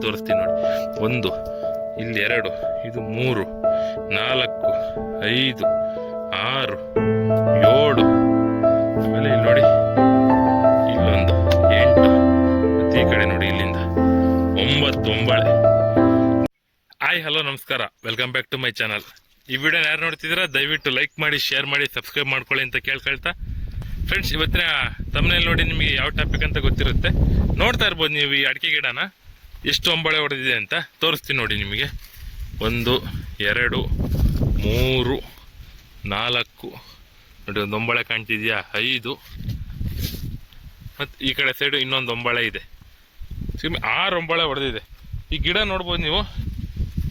ತೋರಿಸ್ತೀನಿ ನೋಡಿ. ಒಂದು, ಇಲ್ಲಿ ಎರಡು, ಇದು ಮೂರು, ನಾಲ್ಕು, ಐದು, ಆರು, ಏಳು. ಆಮೇಲೆ ಇಲ್ಲಿ ನೋಡಿ, ಇಲ್ಲೊಂದು, ಎಂಟು. ಮತ್ತೆ ಈ ಕಡೆ ನೋಡಿ ಇಲ್ಲಿಂದ. ಒಂಬತ್ತು ಒಂಬಳೆ ಹಾಯ್, ಹಲೋ, ನಮಸ್ಕಾರ. Welcome back to my channel ಈ ವಿಡಿಯೋನ ಯಾರು ನೋಡ್ತಿದ್ದೀರಾ, ದಯವಿಟ್ಟು ಲೈಕ್ ಮಾಡಿ ಶೇರ್ ಮಾಡಿ ಸಬ್ಸ್ಕ್ರೈಬ್ ಮಾಡ್ಕೊಳ್ಳಿ ಅಂತ ಕೇಳ್ಕೊಳ್ತಾ. ಫ್ರೆಂಡ್ಸ್ ಇವತ್ತಿನ ತಮ್ಮನೇಲಿ ನೋಡಿ ನಿಮಗೆ ಯಾವ ಟಾಪಿಕ್ ಅಂತ ಗೊತ್ತಿರುತ್ತೆ. ನೋಡ್ತಾ ಇರ್ಬೋದು ನೀವು ಈ ಅಡಿಕೆ ಗಿಡನ. ಎಷ್ಟು ಅಂಬಳೆ ಹೊಡೆದಿದೆ ಅಂತ ತೋರಿಸ್ತೀನಿ ನೋಡಿ ನಿಮಗೆ. ಒಂದು, ಎರಡು, ಮೂರು, ನಾಲ್ಕು. ನೋಡಿ ಒಂದು ಒಂಬಳೆ ಕಾಣ್ತಿದೆಯಾ? ಐದು. ಮತ್ತು ಈ ಕಡೆ ಸೈಡು ಇನ್ನೊಂದು ಒಂಬಳೆ ಇದೆ. ಸುಮ್ಮನೆ ಆರು ಒಂಬಳೆ ಹೊಡೆದಿದೆ. ಈ ಗಿಡ ನೋಡ್ಬೋದು ನೀವು?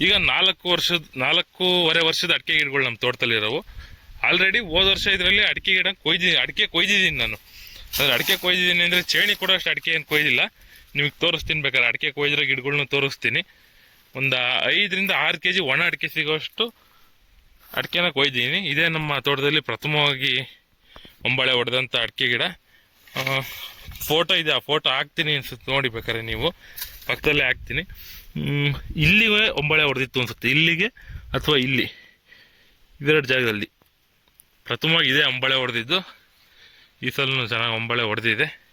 ಈಗ ನಾಲ್ಕು ವರ್ಷದ, ನಾಲ್ಕೂವರೆ ವರ್ಷದ ಅಡಿಕೆ ಗಿಡಗಳು ನಮ್ಮ ತೋಟದಲ್ಲಿರೋವು ಆಲ್ರೆಡಿ ಹೋದ ವರ್ಷ ಇದರಲ್ಲಿ ಅಡಿಕೆ ಗಿಡ ಕೊಯ್ದಿದ್ದೀನಿ ಅಡಿಕೆ ಕೊಯ್ದಿದ್ದೀನಿ ನಾನು. ಅಂದರೆ ಅಡಿಕೆ ಕೊಯ್ದಿದ್ದೀನಿ ಅಂದರೆ ಚೇಣಿ ಕೂಡ ಅಷ್ಟು ಅಡಿಕೆ ಏನು ಕೊಯ್ದಿಲ್ಲ. ನಿಮಗೆ ತೋರಿಸ್ತೀನಿ ಬೇಕಾದ್ರೆ. ಅಡಿಕೆ ಕೊಯ್ದಿರೋ ಗಿಡಗಳ್ನ ತೋರಿಸ್ತೀನಿ. ಒಂದು ಐದರಿಂದ ಆರು ಕೆ ಜಿ ಒಣ ಅಡಿಕೆ ಸಿಗೋಷ್ಟು ಅಡಿಕೆನ ಕೊಯ್ದೀನಿ. ಇದೇ ನಮ್ಮ ತೋಟದಲ್ಲಿ ಪ್ರಥಮವಾಗಿ ಒಂಬಳೆ ಹೊಡೆದಂಥ ಅಡಿಕೆ ಗಿಡ. ಫೋಟೋ ಇದೆ. ಆ ಫೋಟೋ ಹಾಕ್ತೀನಿ ಅನ್ಸುತ್ತೆ. ನೋಡಿ ಬೇಕಾದ್ರೆ ನೀವು. ಪಕ್ಕದಲ್ಲೇ ಹಾಕ್ತೀನಿ. ಇಲ್ಲಿಗೆ ಒಂಬಳೆ ಹೊಡೆದಿತ್ತು ಅನ್ಸುತ್ತೆ. ಇಲ್ಲಿಗೆ ಅಥವಾ ಇಲ್ಲಿ? ಇದೆರಡು ಜಾಗದಲ್ಲಿ. ಪ್ರಥಮವಾಗಿ ಇದೇ ಅಂಬಳೆ ಹೊಡೆದಿದ್ದು. ಈ ಸಲನೂ ಚೆನ್ನಾಗಿ ಒಂಬಳೆ ಹೊಡೆದಿದೆ.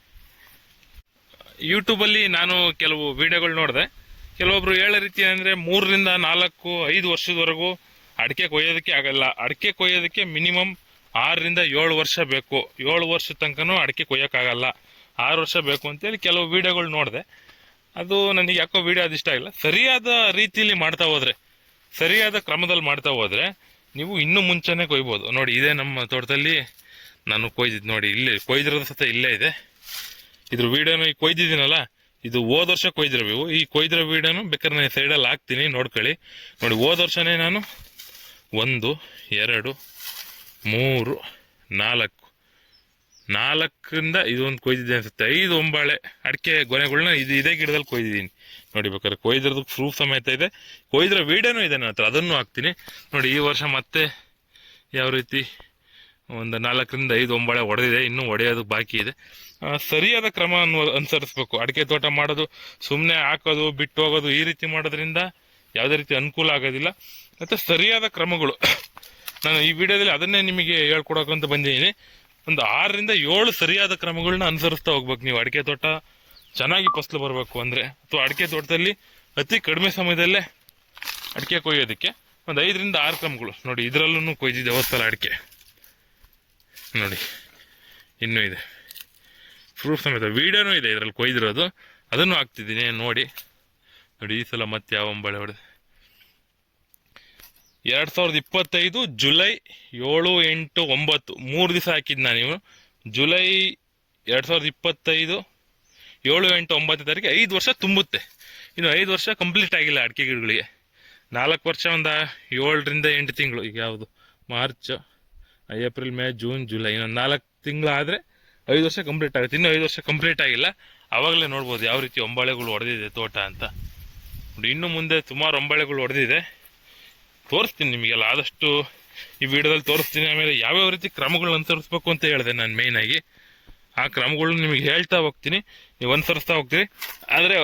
ಯೂಟ್ಯೂಬಲ್ಲಿ ನಾನು ಕೆಲವು ವಿಡಿಯೋಗಳು ನೋಡಿದೆ. ಕೆಲವೊಬ್ರು ಹೇಳೋ ರೀತಿ ಅಂದರೆ ಮೂರರಿಂದ ನಾಲ್ಕು, ಐದು ವರ್ಷದವರೆಗೂ ಅಡಿಕೆ ಕೊಯ್ಯೋದಕ್ಕೆ ಆಗಲ್ಲ. ಅಡಿಕೆ ಕೊಯ್ಯೋದಕ್ಕೆ ಮಿನಿಮಮ್ ಆರರಿಂದ ಏಳು ವರ್ಷ ಬೇಕು. ಏಳು ವರ್ಷ ತನಕನೂ ಅಡಿಕೆ ಕೊಯ್ಯೋಕ್ಕಾಗಲ್ಲ. ಆರು ವರ್ಷ ಬೇಕು ಅಂತೇಳಿ ಕೆಲವು ವಿಡಿಯೋಗಳು ನೋಡಿದೆ. ಅದು ನನಗೆ ಯಾಕೋ ವಿಡಿಯೋ ಅದು ಇಷ್ಟ ಆಗಿಲ್ಲ. ಸರಿಯಾದ ರೀತಿಯಲ್ಲಿ ಮಾಡ್ತಾ ಹೋದ್ರೆ, ಸರಿಯಾದ ಕ್ರಮದಲ್ಲಿ ಮಾಡ್ತಾ ಹೋದ್ರೆ ನೀವು ಇನ್ನೂ ಮುಂಚೆನೆ ಕೊಯ್ಬೋದು. ನೋಡಿ, ಇದೇ ನಮ್ಮ ತೋಟದಲ್ಲಿ ನಾನು ಕೊಯ್ದಿದ್ದು ನೋಡಿ, ಇಲ್ಲಿ ಕೊಯ್ದಿರೋದು ಸತ ಇಲ್ಲೇ ಇದೆ. ಇದ್ರ ವಿಡಿಯೋನ ಈ ಕೊಯ್ದಿದ್ದೀನಲ್ಲ? ಇದು ಹೋದ ವರ್ಷ ಕೊಯ್ದಿರೋ ಈ ಕೊಯ್ದಿರೋ ವಿಡಿಯೋನು ಬೇಕಾದ್ರೆ ನಾನು ಸೈಡಲ್ಲಿ ಹಾಕ್ತೀನಿ, ನೋಡ್ಕೊಳ್ಳಿ. ನೋಡಿ, ಹೋದ ವರ್ಷನೇ ನಾನು ಒಂದು, ಎರಡು, ಮೂರು, ನಾಲ್ಕು. ನಾಲ್ಕರಿಂದ ಇದೊಂದು ಕೊಯ್ದಿದ್ದೆ ಅನ್ಸುತ್ತೆ. ಐದು ಒಂಬಾಳೆ ಅಡಿಕೆ ಗೊನೆಗಳನ್ನ ಇದು ಇದೇ ಗಿಡದಲ್ಲಿ ಕೊಯ್ದಿದ್ದೀನಿ. ನೋಡಿ, ಬೇಕಾದ್ರೆ ಕೊಯ್ದಿರೋದು ಪ್ರೂಫ್ ಸಮೇತ ಇದೆ. ಕೊಯ್ದಿರೋ ವೀಡಿಯೋನು ಇದೆ ನನ್ನ ಹತ್ರ. ಅದನ್ನು ಹಾಕ್ತೀನಿ. ನೋಡಿ, ಈ ವರ್ಷ ಮತ್ತೆ ಯಾವ ರೀತಿ ಒಂದು ನಾಲ್ಕರಿಂದ ಐದು ಒಂಬಳೆ ಹೊಡೆದಿದೆ ಇನ್ನೂ ಹೊಡೆಯೋದು ಬಾಕಿ ಇದೆ. ಸರಿಯಾದ ಕ್ರಮ ಅನ್ನು ಅನುಸರಿಸ್ಬೇಕು. ಅಡಿಕೆ ತೋಟ ಮಾಡೋದು ಸುಮ್ಮನೆ ಹಾಕೋದು, ಬಿಟ್ಟು ಹೋಗೋದು ಈ ರೀತಿ ಮಾಡೋದ್ರಿಂದ ಯಾವುದೇ ರೀತಿ ಅನುಕೂಲ ಆಗೋದಿಲ್ಲ. ಮತ್ತು ಸರಿಯಾದ ಕ್ರಮಗಳು. ನಾನು ಈ ವಿಡಿಯೋದಲ್ಲಿ ಅದನ್ನೇ ನಿಮಗೆ ಹೇಳ್ಕೊಡೋಕಂತ ಬಂದಿದ್ದೀನಿ. ಒಂದು ಆರರಿಂದ ಏಳು ಸರಿಯಾದ ಕ್ರಮಗಳನ್ನ ಅನುಸರಿಸ್ತಾ ಹೋಗ್ಬೇಕು ನೀವು. ಅಡಿಕೆ ತೋಟ ಚೆನ್ನಾಗಿ ಫಸಲು ಬರಬೇಕು ಅಂದರೆ. ಅಥವಾ ಅಡಿಕೆ ತೋಟದಲ್ಲಿ ಅತಿ ಕಡಿಮೆ ಸಮಯದಲ್ಲೇ ಅಡಿಕೆ ಕೊಯ್ಯೋದಕ್ಕೆ ಒಂದು ಐದರಿಂದ ಆರು ಕ್ರಮಗಳು. ನೋಡಿ ಇದರಲ್ಲೂ ಕೊಯ್ದಿದೆ ಹೊತ್ತಲ್ಲ ಅಡಿಕೆ. ನೋಡಿ. ಇನ್ನೂ ಇದೆ. ಪ್ರೂಫ್ ಸಮೇತ. ವೀಡಿಯೋನೂ ಇದೆ ಇದರಲ್ಲಿ ಕೊಯ್ದಿರೋದು. ಅದನ್ನು ಹಾಕ್ತಿದ್ದೀನಿ, ನೋಡಿ. ನೋಡಿ, ಈ ಸಲ ಮತ್ತೆ ಯಾವ ಒಂಬಳೆ ಹೊಡೆದು. ಎರಡು ಸಾವಿರದ ಇಪ್ಪತ್ತೈದು ಜುಲೈ ಏಳು ಎಂಟು ಒಂಬತ್ತು. ಮೂರು ದಿವಸ ಹಾಕಿದ್ದು ನಾನು ನೀವು. ಜುಲೈ ಎರಡು ಸಾವಿರದ ಇಪ್ಪತ್ತೈದು ಏಳು ಎಂಟು ಒಂಬತ್ತು ತಾರೀಕು ಐದು ವರ್ಷ ತುಂಬುತ್ತೆ. ಇನ್ನು ಐದು ವರ್ಷ ಕಂಪ್ಲೀಟ್ ಆಗಿಲ್ಲ ಅಡಿಕೆ ಗಿಡಗಳಿಗೆ. ನಾಲ್ಕು ವರ್ಷ ಒಂದು ಏಳರಿಂದ ಎಂಟು ತಿಂಗಳು. ಈಗ ಯಾವುದು? March April, May, June, July, ಇನ್ನೊಂದು ನಾಲ್ಕು ತಿಂಗಳು ಆದರೆ ಐದು ವರ್ಷ ಕಂಪ್ಲೀಟ್ ಆಗುತ್ತೆ. ಇನ್ನೂ ಐದು ವರ್ಷ ಕಂಪ್ಲೀಟ್ ಆಗಿಲ್ಲ. ಆವಾಗಲೇ ನೋಡ್ಬೋದು ಯಾವ ರೀತಿ ಒಂಬಳೆಗಳು ಹೊಡೆದಿದೆ ತೋಟ ಅಂತ. ನೋಡಿ, ಇನ್ನು ಮುಂದೆ ಸುಮಾರು ಒಂಬಳೆಗಳು ಹೊಡೆದಿದೆ ತೋರಿಸ್ತೀನಿ ನಿಮಗೆಲ್ಲ. ಆದಷ್ಟು ಈ ವಿಡಿಯೋದಲ್ಲಿ ತೋರಿಸ್ತೀನಿ. ಆಮೇಲೆ ಯಾವ್ಯಾವ ರೀತಿ ಕ್ರಮಗಳನ್ನ ಅನುಸರಿಸ್ಬೇಕು ಅಂತ ಹೇಳಿದೆ ನಾನು ಮೇಯ್ನಾಗಿ ಆ ಕ್ರಮಗಳನ್ನ ನಿಮಗೆ ಹೇಳ್ತಾ ಹೋಗ್ತೀನಿ. ನೀವು ಅನುಸರಿಸ್ತಾ ಹೋಗ್ತೀರಿ. ಆದರೆ,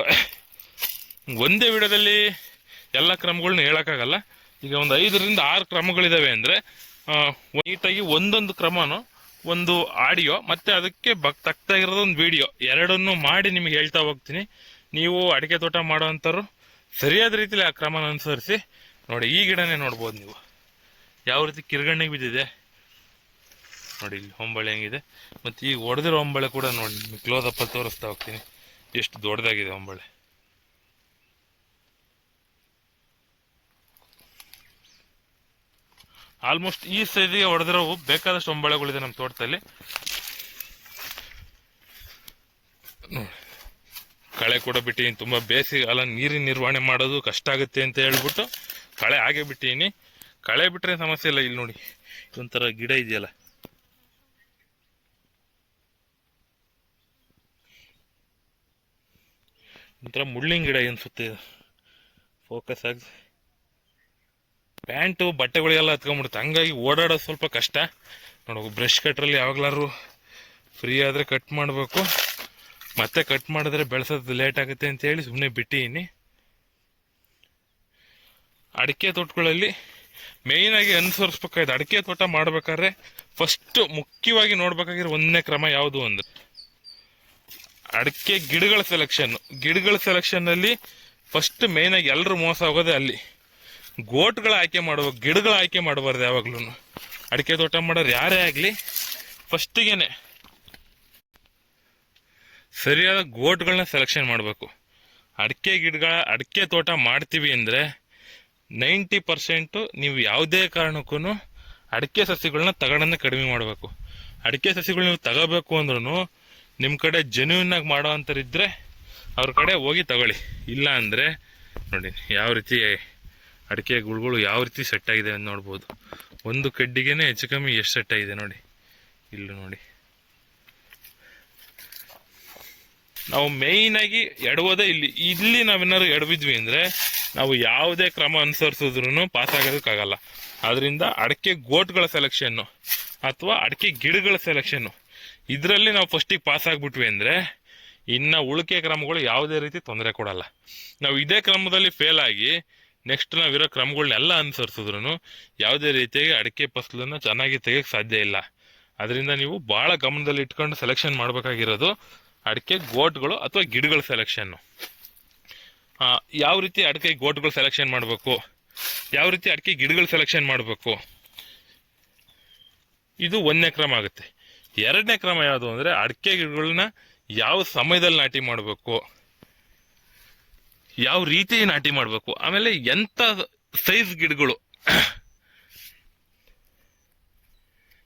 ಒಂದೇ ವಿಡಿಯೋದಲ್ಲಿ ಎಲ್ಲ ಕ್ರಮಗಳನ್ನ ಹೇಳೋಕ್ಕಾಗಲ್ಲ. ಈಗ ಒಂದು ಐದರಿಂದ ಆರು ಕ್ರಮಗಳಿದ್ದಾವೆ ಅಂದರೆ ನೀಟಾಗಿ ಒಂದೊಂದು ಕ್ರಮನೂ, ಒಂದು ಆಡಿಯೋ, ಮತ್ತೆ ಅದಕ್ಕೆ ಬಕ್ ಒಂದು ವಿಡಿಯೋ. ಎರಡನ್ನು ಮಾಡಿ ನಿಮಗೆ ಹೇಳ್ತಾ ಹೋಗ್ತೀನಿ. ನೀವು ಅಡಿಕೆ ತೋಟ ಮಾಡೋವಂಥವ್ರು ಸರಿಯಾದ ರೀತಿಯಲ್ಲಿ ಆ ಕ್ರಮನ ಅನುಸರಿಸಿ, ನೋಡಿ, ಈ ಗಿಡನೇ ನೋಡ್ಬೋದು ನೀವು. ಯಾವ ರೀತಿ ಕಿರ್ಗಣ್ಣಿಗೆ ಬಿದ್ದಿದೆ. ನೋಡಿ, ಇಲ್ಲಿ ಹೊಂಬಳೆ ಹೆಂಗಿದೆ. ಮತ್ತು ಈಗ ಹೊಡೆದಿರೋ ಹೊಂಬಳೆ ಕೂಡ ನೋಡಿ, ನಿಮಗೆ ಕ್ಲೋಸ್ ತೋರಿಸ್ತಾ ಹೋಗ್ತೀನಿ. ಎಷ್ಟು ದೊಡ್ಡದಾಗಿದೆ ಹೊಂಬಳೆ. ಆಲ್ಮೋಸ್ಟ್ ಈ ಸೈಜಿಗೆ ಹೊಡೆದಿರೋ ಬೇಕಾದಷ್ಟು ಒಂಬಳೆಗಳಿದೆ ನಮ್ಮ ತೋಟದಲ್ಲಿ. ಕಳೆ ಕೂಡ ಬಿಟ್ಟಿದ್ದೀನಿ ತುಂಬ ಅಲ್ಲ ನೀರಿನ ನಿರ್ವಹಣೆ ಮಾಡೋದು ಕಷ್ಟ ಆಗುತ್ತೆ ಅಂತ ಹೇಳ್ಬಿಟ್ಟು ಕಳೆ ಹಾಗೆ ಬಿಟ್ಟಿದ್ದೀನಿ ಕಳೆ ಬಿಟ್ಟರೆ ಸಮಸ್ಯೆ ಇಲ್ಲ ಇಲ್ಲಿ ನೋಡಿ. ಇದೊಂಥರ ಗಿಡ ಇದೆಯಲ್ಲ. ಒಂಥರ ಮುಳ್ಳಿನ ಗಿಡ ಅನ್ಸುತ್ತೆ. ಫೋಕಸ್ ಆಗಿ ಪ್ಯಾಂಟು ಬಟ್ಟೆಗಳಿಗೆಲ್ಲ ಹತ್ಕೊಂಡ್ಬಿಡುತ್ತೆ ಹಂಗಾಗಿ ಓಡಾಡೋದು ಸ್ವಲ್ಪ ಕಷ್ಟ. ನೋಡು, ಬ್ರಷ್ ಕಟ್ರಲ್ಲಿ ಯಾವಾಗ್ಲಾರು ಫ್ರೀ ಆದರೆ ಕಟ್ ಮಾಡಬೇಕು. ಮತ್ತೆ ಕಟ್ ಮಾಡಿದ್ರೆ ಬೆಳೆಸೋದು ಲೇಟ್ ಆಗುತ್ತೆ ಅಂತ ಹೇಳಿ ಸುಮ್ಮನೆ ಬಿಟ್ಟಿದ್ದೀನಿ ಅಡಿಕೆ ತೋಟಗಳಲ್ಲಿ ಮೇಯ್ನಾಗಿ ಅನುಸರಿಸ್ಬೇಕಾಯ್ತು. ಅಡಿಕೆ ತೋಟ ಮಾಡ್ಬೇಕಾದ್ರೆ ಫಸ್ಟ್ ಮುಖ್ಯವಾಗಿ ನೋಡ್ಬೇಕಾಗಿರೋ ಒಂದನೇ ಕ್ರಮ ಯಾವುದು ಅಂದ್ರೆ ಅಡಿಕೆ ಗಿಡಗಳ ಸೆಲೆಕ್ಷನ್ ಗಿಡಗಳ ಸೆಲೆಕ್ಷನ್ ಅಲ್ಲಿ ಫಸ್ಟ್ ಮೇಯ್ನಾಗಿ ಎಲ್ಲರೂ ಮೋಸ ಹೋಗೋದೇ ಅಲ್ಲಿ. ಗೋಟ್ಗಳ ಆಯ್ಕೆ ಮಾಡುವ, ಗಿಡಗಳ ಆಯ್ಕೆ ಮಾಡಬಾರ್ದು ಯಾವಾಗ್ಲೂ ಅಡಿಕೆ ತೋಟ ಮಾಡೋರು ಯಾರೇ ಆಗಲಿ, ಫಸ್ಟಿಗೆನೆ ಸರಿಯಾದ ಗೋಟ್ಗಳನ್ನ ಸೆಲೆಕ್ಷನ್ ಮಾಡಬೇಕು. ಅಡಿಕೆ ಗಿಡಗಳ, ಅಡಿಕೆ ತೋಟ ಮಾಡ್ತೀವಿ ಅಂದರೆ ನೈಂಟಿ ಪರ್ಸೆಂಟು ನೀವು ಯಾವುದೇ ಕಾರಣಕ್ಕೂ ಅಡಿಕೆ ಸಸಿಗಳನ್ನ ತಗೊಳನ್ನ ಕಡಿಮೆ ಮಾಡಬೇಕು. ಅಡಿಕೆ ಸಸಿಗಳು ನೀವು ತಗೋಬೇಕು ಅಂದ್ರೂ ನಿಮ್ಮ ಕಡೆ ಜೆನ್ಯೂನ್ ಆಗಿ ಮಾಡೋ ಅಂಥವ್ರಿದ್ರೆ ಅವ್ರ ಕಡೆ ಹೋಗಿ ತಗೊಳ್ಳಿ. ಇಲ್ಲ ಅಂದರೆ ನೋಡಿ, ಯಾವ ರೀತಿ ಅಡಿಕೆ ಗುಳ್ಗಳು ಯಾವ ರೀತಿ ಸೆಟ್ ಆಗಿದೆ ಅಂತ ನೋಡ್ಬೋದು. ಒಂದು ಕಡ್ಡಿಗೆನೆ ಹೆಚ್ಚು ಕಮ್ಮಿ ಎಷ್ಟು ಸೆಟ್ ಆಗಿದೆ ನೋಡಿ. ಇಲ್ಲಿ ನೋಡಿ. ನಾವು ಮೇಯ್ನ್ ಆಗಿ ಎಡವೋದೇ ಇಲ್ಲಿ ಇಲ್ಲಿ ನಾವೇನಾದ್ರು ಎಡವಿದ್ವಿ ಅಂದ್ರೆ ನಾವು ಯಾವುದೇ ಕ್ರಮ ಅನುಸರಿಸಿದ್ರು ಪಾಸ್ ಆಗೋದಕ್ಕಾಗಲ್ಲ. ಆದ್ರಿಂದ ಅಡಿಕೆ ಗೋಟ್ಗಳ ಸೆಲೆಕ್ಷನ್ ಅಥವಾ ಅಡಿಕೆ ಗಿಡಗಳ ಸೆಲೆಕ್ಷನ್ ಇದರಲ್ಲಿ ನಾವು ಫಸ್ಟಿಗೆ ಪಾಸ್ ಆಗ್ಬಿಟ್ವಿ ಅಂದ್ರೆ ಇನ್ನ ಉಳಿಕೆ ಕ್ರಮಗಳು ಯಾವುದೇ ರೀತಿ ತೊಂದರೆ ಕೊಡಲ್ಲ. ನಾವು ಇದೇ ಕ್ರಮದಲ್ಲಿ ಫೇಲ್ ಆಗಿ ನೆಕ್ಸ್ಟ್ ನಾವಿರೋ ಕ್ರಮಗಳನ್ನೆಲ್ಲ ಅನುಸರಿಸಿದ್ರು ಯಾವುದೇ ರೀತಿಯಾಗಿ ಅಡಿಕೆ ಫಸಲನ್ನು ಚೆನ್ನಾಗಿ ತೆಗಿಯಕ್ಕೆ ಸಾಧ್ಯ ಇಲ್ಲ. ಅದರಿಂದ ನೀವು ಬಹಳ ಗಮನದಲ್ಲಿ ಇಟ್ಕೊಂಡು ಸೆಲೆಕ್ಷನ್ ಮಾಡಬೇಕಾಗಿರೋದು ಅಡಿಕೆ ಗೋಟ್ಗಳು ಅಥವಾ ಗಿಡಗಳ ಸೆಲೆಕ್ಷನ್ನು ಯಾವ ರೀತಿ ಅಡಿಕೆ ಗೋಟ್ಗಳು ಸೆಲೆಕ್ಷನ್ ಮಾಡಬೇಕು? ಯಾವ ರೀತಿ ಅಡಿಕೆ ಗಿಡಗಳು ಸೆಲೆಕ್ಷನ್ ಮಾಡಬೇಕು? ಇದು ಒಂದನೇ ಕ್ರಮ ಆಗುತ್ತೆ. ಎರಡನೇ ಕ್ರಮ ಯಾವುದು ಅಂದರೆ ಅಡಿಕೆ ಗಿಡಗಳನ್ನ ಯಾವ ಸಮಯದಲ್ಲಿ ನಾಟಿ ಮಾಡಬೇಕು? ಯಾವ ರೀತಿ ನಾಟಿ ಮಾಡಬೇಕು? ಆಮೇಲೆ ಎಂಥ ಸೈಜ್ ಗಿಡಗಳು?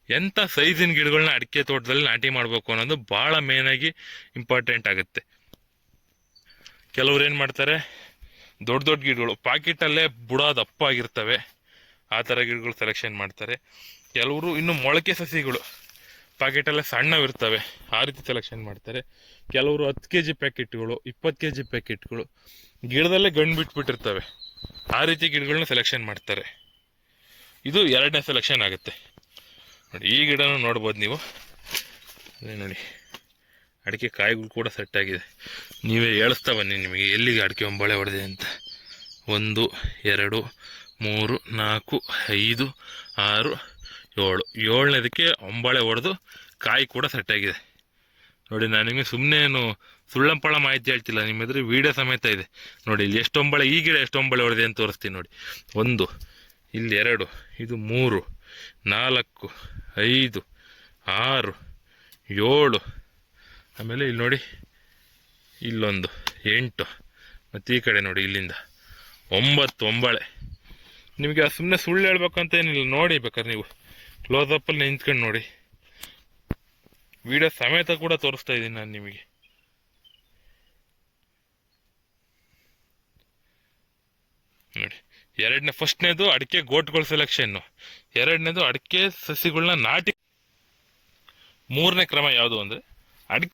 ಎಂಥ ಸೈಜಿನ ಗಿಡಗಳನ್ನ ಅಡಿಕೆ ತೋಟದಲ್ಲಿ ನಾಟಿ ಮಾಡಬೇಕು ಅನ್ನೋದು ಭಾಳ ಮೇನಾಗಿ ಇಂಪಾರ್ಟೆಂಟ್ ಆಗುತ್ತೆ. ಕೆಲವ್ರು ಏನು ಮಾಡ್ತಾರೆ? ದೊಡ್ಡ ದೊಡ್ಡ ಗಿಡಗಳು. ಪಾಕೆಟಲ್ಲೇ ಬುಡ ದಪ್ಪ ಆಗಿರ್ತವೆ ಆ ಥರ ಗಿಡಗಳು ಸೆಲೆಕ್ಷನ್ ಮಾಡ್ತಾರೆ. ಕೆಲವರು ಇನ್ನು ಮೊಳಕೆ ಸಸಿಗಳು. ಪಾಕೆಟಲ್ಲೇ ಸಣ್ಣವಿರ್ತವೆ ಆ ರೀತಿ ಸೆಲೆಕ್ಷನ್ ಮಾಡ್ತಾರೆ. ಕೆಲವರು ಹತ್ತು ಕೆ ಜಿ ಪ್ಯಾಕೆಟ್ಗಳು ಇಪ್ಪತ್ತು ಕೆ ಜಿ ಪ್ಯಾಕೆಟ್ಗಳು ಗಿಡದಲ್ಲೇ ಗಂಡು ಬಿಟ್ಬಿಟ್ಟಿರ್ತವೆ. ಆ ರೀತಿ ಗಿಡಗಳನ್ನ ಸೆಲೆಕ್ಷನ್ ಮಾಡ್ತಾರೆ. ಇದು ಎರಡನೇ ಸೆಲೆಕ್ಷನ್ ಆಗುತ್ತೆ. ನೋಡಿ, ಈ ಗಿಡನೂ ನೋಡ್ಬೋದು ನೀವು. ಅದೇ ನೋಡಿ, ಅಡಿಕೆ ಕಾಯಿಗಳು ಕೂಡ ಸೆಟ್ ಆಗಿದೆ. ನೀವೇ ಹೇಳಿಸ್ತಾ ಬನ್ನಿ ನಿಮಗೆ, ಎಲ್ಲಿಗೆ ಅಡಿಕೆ ಒಂಬಳೆ ಹೊಡೆದಿದೆ ಅಂತ. ಒಂದು, ಎರಡು, ಮೂರು, ನಾಲ್ಕು, ಐದು, ಆರು ಏಳು, ಏಳನೇದಕ್ಕೆ ಒಂಬಳೆ ಹೊಡೆದು ಕಾಯಿ ಕೂಡ ಸೆಟ್ ಆಗಿದೆ. ನೋಡಿ, ನಾನು ನಿಮಗೆ ಸುಮ್ಮನೆ ಸುಳ್ಳಂಪಳ ಮಾಹಿತಿ ಹೇಳ್ತಿಲ್ಲ. ನಿಮ್ಮ ಎದುರು ವೀಡಿಯೋ ಸಮೇತ ಇದೆ. ನೋಡಿ, ಇಲ್ಲಿ ಎಷ್ಟು ಒಂಬಳೆ ಈ ಗಿಡ ಎಷ್ಟು ಒಂಬಳೆ ಹೊಡೆದೆ ಅಂತ ತೋರಿಸ್ತೀನಿ ನೋಡಿ. ಒಂದು, ಇಲ್ಲಿ ಎರಡು, ಇದು ಮೂರು, ನಾಲ್ಕು, ಐದು, ಆರು, ಏಳು. ಆಮೇಲೆ ಇಲ್ಲಿ ನೋಡಿ, ಇಲ್ಲೊಂದು, ಎಂಟು. ಮತ್ತು ಈ ಕಡೆ ನೋಡಿ, ಇಲ್ಲಿಂದ ಒಂಬತ್ತು ಒಂಬಳೆ ನಿಮಗೆ ಸುಮ್ಮನೆ ಸುಳ್ಳು ಹೇಳ್ಬೇಕಂತ ಏನಿಲ್ಲ. ನೋಡಿ ಬೇಕಾದ್ರೆ ನೀವು. ಕ್ಲೋಸಪ್ಪಲ್ಲಿ ನಿಂತ್ಕೊಂಡು ನೋಡಿ. ವಿಡಿಯೋ ಸಮೇತ ಕೂಡ ತೋರಿಸ್ತಾ ಇದ್ದೀನಿ ನಾನು ನಿಮಗೆ. ನೋಡಿ, ಎರಡನೇ, ಫಸ್ಟ್ನೇದು ಅಡಿಕೆ ಗೋಟ್ಗಳ ಸೆಲೆಕ್ಷನ್ನು ಎರಡನೇದು ಅಡಿಕೆ ಸಸಿಗಳನ್ನ ನಾಟಿ. ಮೂರನೇ ಕ್ರಮ ಯಾವುದು ಅಂದರೆ